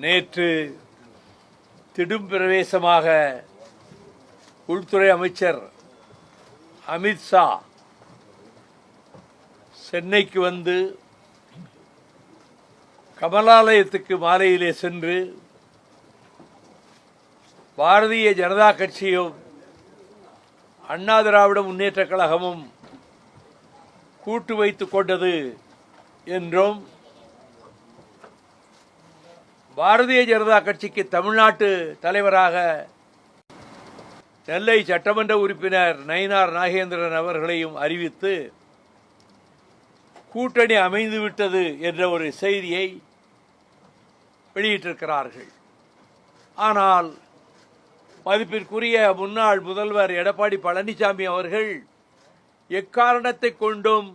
நேற்று திடும் பிரவேசமாக உள்துறை அமைச்சர் அமித்ஷா சென்னைக்கு வந்து கமலாலயத்துக்கு மாலையிலே சென்று பாரதிய ஜனதா கட்சியும் அண்ணா திராவிட முன்னேற்ற கழகமும் கூட்டு வைத்துக் கொண்டது என்றும் பாரதிய ஜனதா கட்சிக்கு தமிழ்நாட்டு தலைவராக நெல்லை சட்டமன்ற உறுப்பினர் நயினார் நாகேந்திரன் அவர்களையும் அறிவித்து கூட்டணி அமைந்துவிட்டது என்ற ஒரு செய்தியை வெளியிட்டிருக்கிறார்கள். ஆனால் மதிப்பிற்குரிய முன்னாள் முதல்வர் எடப்பாடி பழனிசாமி அவர்கள் எக்காரணத்தை கொண்டும்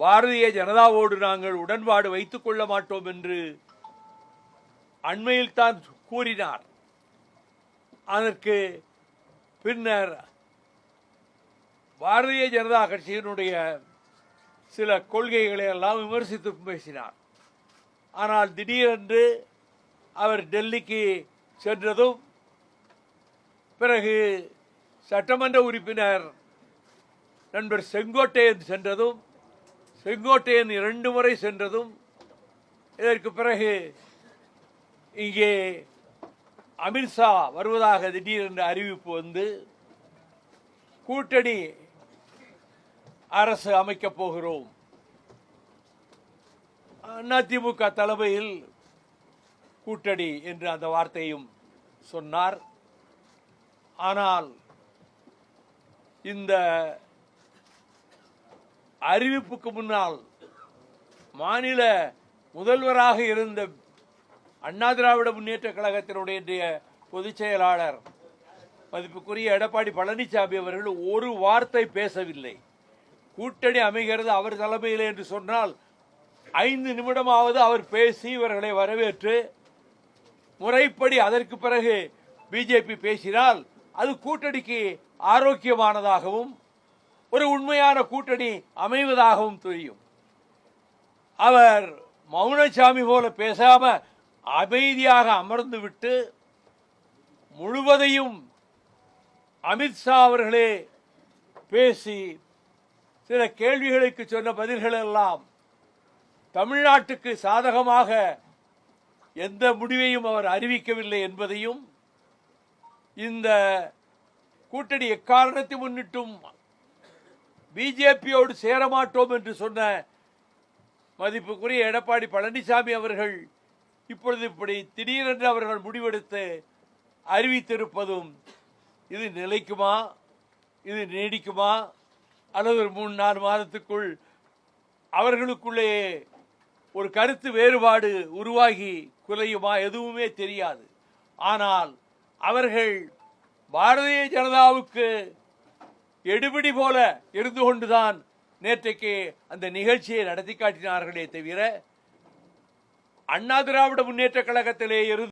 பாரதிய ஜனதாவோடு நாங்கள் உடன்பாடு வைத்துக் கொள்ள மாட்டோம் என்று அண்மையில் தான் கூறினார். அதற்கு பின்னர் பாரதிய ஜனதா கட்சியினுடைய சில கொள்கைகளை எல்லாம் விமர்சித்து பேசினார். ஆனால் திடீரென்று அவர் டெல்லிக்கு சென்றதும் பிறகு சட்டமன்ற உறுப்பினர் நண்பர் செங்கோட்டையன் சென்றதும் செங்கோட்டையன் இரண்டு முறை சென்றதும் இதற்கு பிறகு இங்கே அமித்ஷா வருவதாக திடீரென்று அறிவிப்பு வந்து கூட்டணி அரசு அமைக்கப் போகிறோம். அதிமுக தலைமையில் கூட்டணி என்று அந்த வார்த்தையும் சொன்னார். ஆனால் இந்த அறிவிப்புக்கு முன்னால் மாநில முதல்வராக இருந்த அண்ணா திராவிட முன்னேற்ற கழகத்தினுடைய இன்றைய பொதுச் செயலாளர் மதிப்புக்குரிய எடப்பாடி பழனிசாமி அவர்கள் ஒரு வார்த்தை பேசவில்லை. கூட்டணி அமைகிறது அவர் தலைமையில் என்று சொன்னால் ஐந்து நிமிடமாவது அவர் பேசி இவர்களை வரவேற்று முறைப்படி அதற்கு பிறகு பிஜேபி பேசினால் அது கூட்டணிக்கு ஆரோக்கியமானதாகவும் ஒரு உண்மையான கூட்டணி அமைவதாகவும் தெரியும். அவர் மௌனசாமி போல பேசாமல் அமைதியாக அமர்ந்து விட்டு முழுவதையும் அமித்ஷா அவர்களே பேசி சில கேள்விகளுக்கு சொன்ன பதில்கள் எல்லாம் தமிழ்நாட்டுக்கு சாதகமாக எந்த முடிவையும் அவர் அறிவிக்கவில்லை என்பதையும் இந்த கூட்டணி எக்காரணத்தை முன்னிட்டும் பிஜேபியோடு சேரமாட்டோம் என்று சொன்ன மதிப்புக்குரிய எடப்பாடி பழனிசாமி அவர்கள் இப்பொழுது இப்படி திடீரென்று அவர்கள் முடிவெடுத்து அறிவித்திருப்பதும் இது நிலைக்குமா? இது நீடிக்குமா? அல்லது ஒரு மூணு நாலு மாதத்துக்குள் அவர்களுக்குள்ளேயே ஒரு கருத்து வேறுபாடு உருவாகி குலையுமா? எதுவுமே தெரியாது. ஆனால் அவர்கள் பாரதிய ஜனதாவுக்கு எடுபிடி போல இருந்து கொண்டுதான் நேற்றைக்கு அந்த நிகழ்ச்சியை நடத்தி காட்டினார்களே தவிர அண்ணா திராவிட முன்னேற்ற கழகத்திலே இருந்து